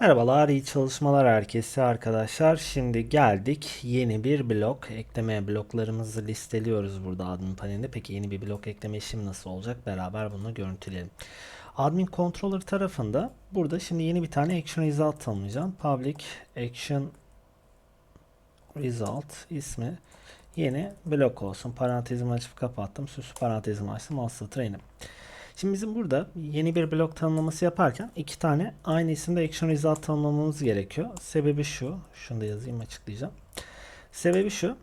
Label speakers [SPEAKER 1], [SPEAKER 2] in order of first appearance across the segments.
[SPEAKER 1] Merhabalar, iyi çalışmalar herkese arkadaşlar. Şimdi geldik yeni bir blok ekleme bloklarımızı listeliyoruz burada admin panelinde. Peki yeni bir blok ekleme işlemi nasıl olacak? Beraber bunu görüntüleyelim. Admin controller tarafında burada şimdi yeni bir tane action result tanımlayacağım. Public action result ismi yeni blok olsun. Parantezimi açıp kapattım. Süslü parantezimi açtım. Alt satır inim. Şimdi bizim burada yeni bir blok tanımlaması yaparken iki tane aynı isimde action result tanımlamamız gerekiyor. Sebebi şu. Şunu da yazayım açıklayacağım. Sebebi şu.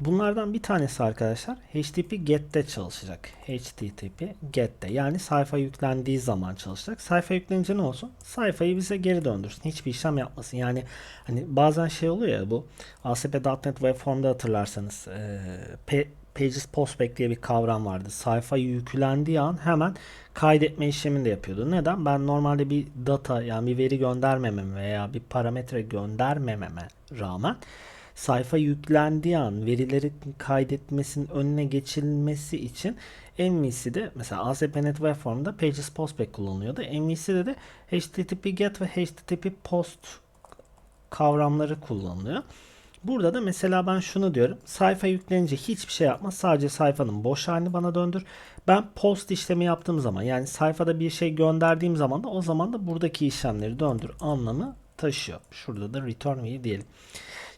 [SPEAKER 1] Bunlardan bir tanesi arkadaşlar HTTP GET'te çalışacak. HTTP GET'te yani sayfa yüklendiği zaman çalışacak. Sayfa yüklenince ne olsun? Sayfayı bize geri döndürsün. Hiçbir işlem yapmasın. Yani hani bazen şey oluyor ya bu ASP.NET Webform'da hatırlarsanız e, Pages Postback diye bir kavram vardı. Sayfa yüklendiği an hemen kaydetme işlemini de yapıyordu. Neden? Ben normalde bir data yani bir veri göndermememe veya bir parametre göndermememe rağmen sayfa yüklendiği an verileri kaydetmesinin önüne geçilmesi için MVC'de mesela ASP.NET Web Form'da Pages Postback kullanılıyordu. MVC'de de HTTP GET ve HTTP POST kavramları kullanılıyor. Burada da mesela ben şunu diyorum. Sayfa yüklenince hiçbir şey yapma. Sadece sayfanın boş halini bana döndür. Ben post işlemi yaptığım zaman yani sayfada bir şey gönderdiğim zaman da o zaman da buradaki işlemleri döndür anlamı taşıyor. Şurada da return view diyelim.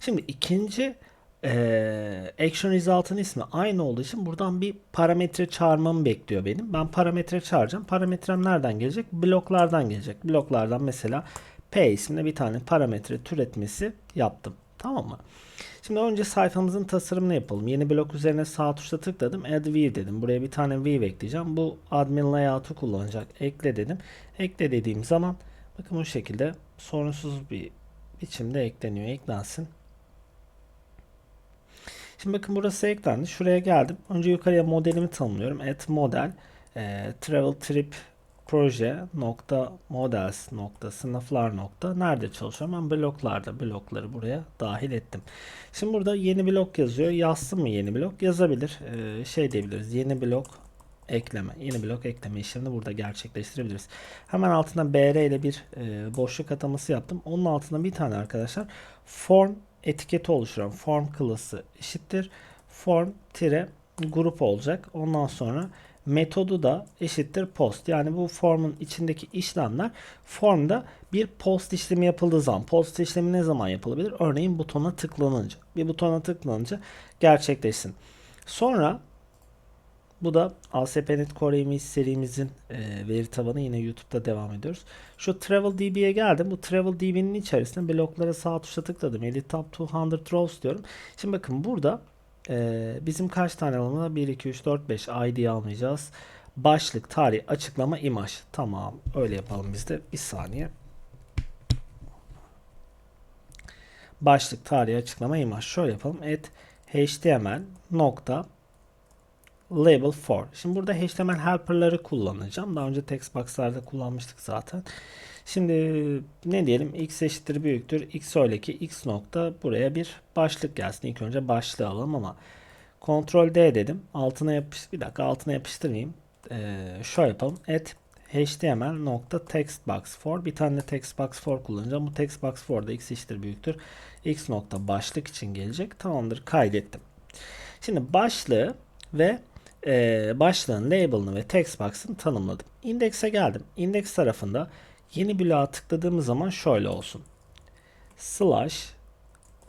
[SPEAKER 1] Şimdi ikinci ee, action result'ın ismi aynı olduğu için buradan bir parametre çağırmamı bekliyor benim. Ben parametre çağıracağım. Parametrem nereden gelecek? Bloklardan gelecek. Bloklardan mesela P isminde bir tane parametre türetmesi yaptım. Tamam mı? Şimdi önce sayfamızın tasarımını yapalım. Yeni blok üzerine sağ tuşla tıkladım. Add view dedim. Buraya bir tane view ekleyeceğim. Bu admin layout'u kullanacak. Ekle dedim. Ekle dediğim zaman bakın bu şekilde sorunsuz bir biçimde ekleniyor. Eklensin. Şimdi bakın burası eklendi. Şuraya geldim. Önce yukarıya modelimi tanımlıyorum. Add model e, travel trip proje nokta models nokta sınıflar nokta nerede çalışıyorum? Ben bloklarda blokları buraya dahil ettim. Şimdi burada yeni blok yazıyor. Yazsın mı yeni blok? Yazabilir. Ee, şey diyebiliriz yeni blok ekleme yeni blok ekleme işlemini burada gerçekleştirebiliriz. Hemen altına br ile bir e, boşluk ataması yaptım. Onun altına bir tane arkadaşlar form etiketi oluşturan form klası eşittir. Form tire grup olacak. Ondan sonra metodu da eşittir post. Yani bu formun içindeki işlemler formda bir post işlemi yapıldığı zaman post işlemi ne zaman yapılabilir? Örneğin butona tıklanınca. Bir butona tıklanınca gerçekleşsin. Sonra bu da ASP.NET Core MVC serimizin e, veri tabanı yine YouTube'da devam ediyoruz. Şu Travel DB'ye geldim. Bu Travel DB'nin içerisinde bloklara sağ tuşla tıkladım. Edit Tab 200 rows diyorum. Şimdi bakın burada ee, bizim kaç tane alalım? 1, 2, 3, 4, 5 ID almayacağız. Başlık, tarih, açıklama, imaj. Tamam. Öyle yapalım biz de. Bir saniye. Başlık, tarih, açıklama, imaj. Şöyle yapalım. Et html nokta label for. Şimdi burada HTML helper'ları kullanacağım. Daha önce text box'larda kullanmıştık zaten. Şimdi ne diyelim x eşittir büyüktür x öyle ki x nokta buraya bir başlık gelsin. İlk önce başlığı alalım ama Ctrl D dedim. Altına yapış bir dakika altına yapıştırmayayım. Ee, şöyle yapalım. Et html nokta text box for bir tane de text box for kullanacağım. Bu text box for da x eşittir büyüktür. x nokta başlık için gelecek. Tamamdır kaydettim. Şimdi başlığı ve e, başlığın label'ını ve text box'ını tanımladım. İndekse geldim. İndeks tarafında Yeni bloğa tıkladığımız zaman şöyle olsun. Slash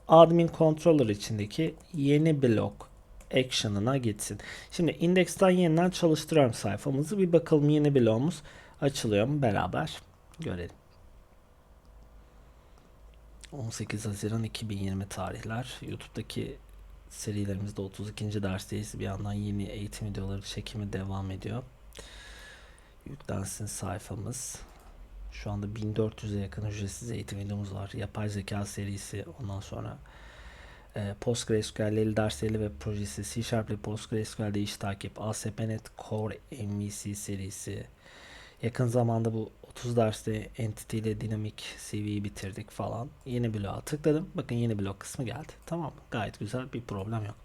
[SPEAKER 1] admin controller içindeki yeni blok action'ına gitsin. Şimdi indeksten yeniden çalıştırıyorum sayfamızı. Bir bakalım yeni bloğumuz açılıyor mu beraber görelim. 18 Haziran 2020 tarihler. YouTube'daki serilerimizde 32. dersteyiz. Bir yandan yeni eğitim videoları çekimi devam ediyor. Yüklensin sayfamız. Şu anda 1400'e yakın ücretsiz eğitim videomuz var. Yapay zeka serisi ondan sonra e, PostgreSQL dersleriyle web projesi, C Sharp ile PostgreSQL'de iş takip, ASP.NET Core MVC serisi. Yakın zamanda bu 30 derste Entity ile Dynamic CV'yi bitirdik falan. Yeni bloğa tıkladım. Bakın yeni blok kısmı geldi. Tamam Gayet güzel bir problem yok.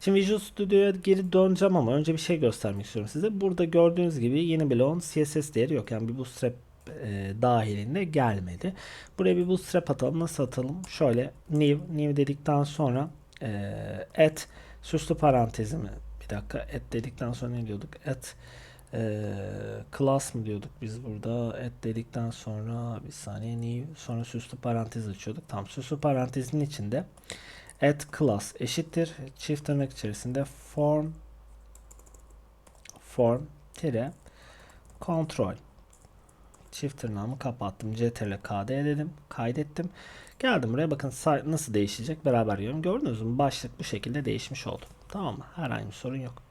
[SPEAKER 1] Şimdi Visual Studio'ya geri döneceğim ama önce bir şey göstermek istiyorum size. Burada gördüğünüz gibi yeni bloğun CSS değeri yok. Yani bir Bootstrap e, dahilinde gelmedi. Buraya bir bootstrap atalım. Nasıl atalım? Şöyle new new dedikten sonra e, at süslü parantezimi bir dakika at dedikten sonra ne diyorduk? At e, class mı diyorduk biz burada? At dedikten sonra bir saniye new sonra süslü parantez açıyorduk. Tam süslü parantezin içinde at class eşittir çift tırnak içerisinde form form tire kontrol çift tırnağımı kapattım. Ctrl kd dedim kaydettim. Geldim buraya bakın nasıl değişecek? Beraber görüyorum gördünüz mü? Başlık bu şekilde değişmiş oldu. Tamam mı? Herhangi bir sorun yok.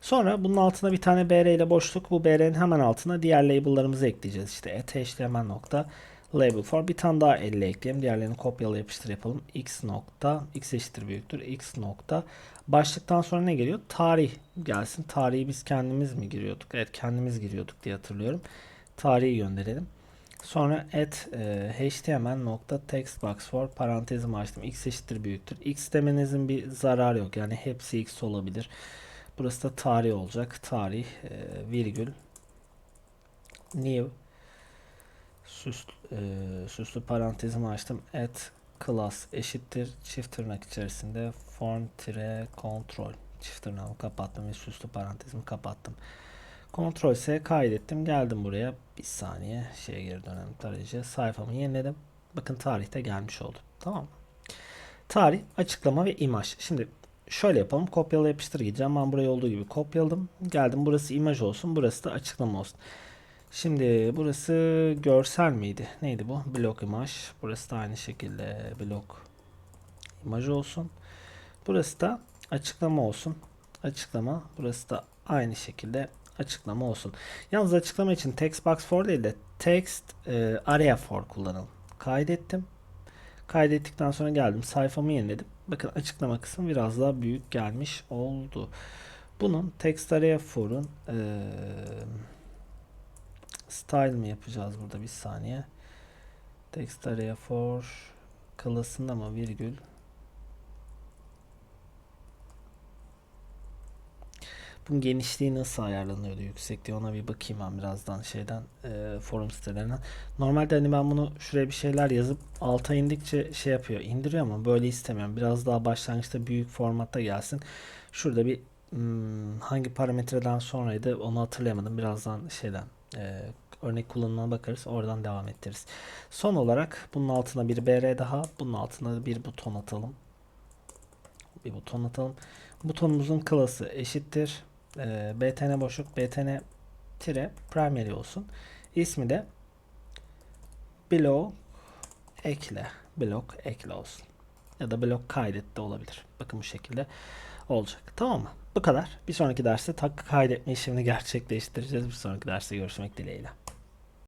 [SPEAKER 1] Sonra bunun altına bir tane br ile boşluk. Bu br'nin hemen altına diğer label'larımızı ekleyeceğiz. İşte et html nokta label for bir tane daha 50 ekleyelim. Diğerlerini kopyala yapıştır yapalım. X nokta x eşittir büyüktür. X nokta. Başlıktan sonra ne geliyor? Tarih gelsin. Tarihi biz kendimiz mi giriyorduk? Evet kendimiz giriyorduk diye hatırlıyorum tarihi gönderelim. Sonra at e, html nokta text box for parantezimi açtım. X eşittir büyüktür. X demenizin bir zararı yok. Yani hepsi x olabilir. Burası da tarih olacak. Tarih e, virgül new süslü, e, süslü parantezimi açtım. At class eşittir. Çift tırnak içerisinde form tire kontrol. Çift tırnağımı kapattım ve süslü parantezimi kapattım. Kontrol S kaydettim. Geldim buraya. Bir saniye şeye geri dönelim tarayıcı. Sayfamı yeniledim. Bakın tarihte gelmiş oldu. Tamam mı? Tarih, açıklama ve imaj. Şimdi şöyle yapalım. Kopyala yapıştır gideceğim. Ben burayı olduğu gibi kopyaladım. Geldim. Burası imaj olsun. Burası da açıklama olsun. Şimdi burası görsel miydi? Neydi bu? Blok imaj. Burası da aynı şekilde blok imaj olsun. Burası da açıklama olsun. Açıklama. Burası da aynı şekilde açıklama olsun. Yalnız açıklama için text box for değil de text e, area for kullanalım. Kaydettim. Kaydettikten sonra geldim. Sayfamı yeniledim. Bakın açıklama kısmı biraz daha büyük gelmiş oldu. Bunun text area for'un eee style mi yapacağız burada bir saniye. Text area for class'ında mı virgül Bunun genişliği nasıl ayarlanıyordu yüksekliği ona bir bakayım ben birazdan şeyden e, forum sitelerinden. Normalde hani ben bunu şuraya bir şeyler yazıp alta indikçe şey yapıyor indiriyor ama böyle istemiyorum. Biraz daha başlangıçta büyük formatta gelsin. Şurada bir hmm, hangi parametreden sonraydı onu hatırlayamadım. Birazdan şeyden e, örnek kullanımına bakarız. Oradan devam ettiririz. Son olarak bunun altına bir BR daha. Bunun altına bir buton atalım. Bir buton atalım. Butonumuzun klası eşittir. E, btn boşluk btn tire primary olsun. İsmi de blok ekle. Blok ekle olsun. Ya da blok kaydet de olabilir. Bakın bu şekilde olacak. Tamam mı? Bu kadar. Bir sonraki derste tak kaydetme işlemini gerçekleştireceğiz. Bir sonraki derste görüşmek dileğiyle.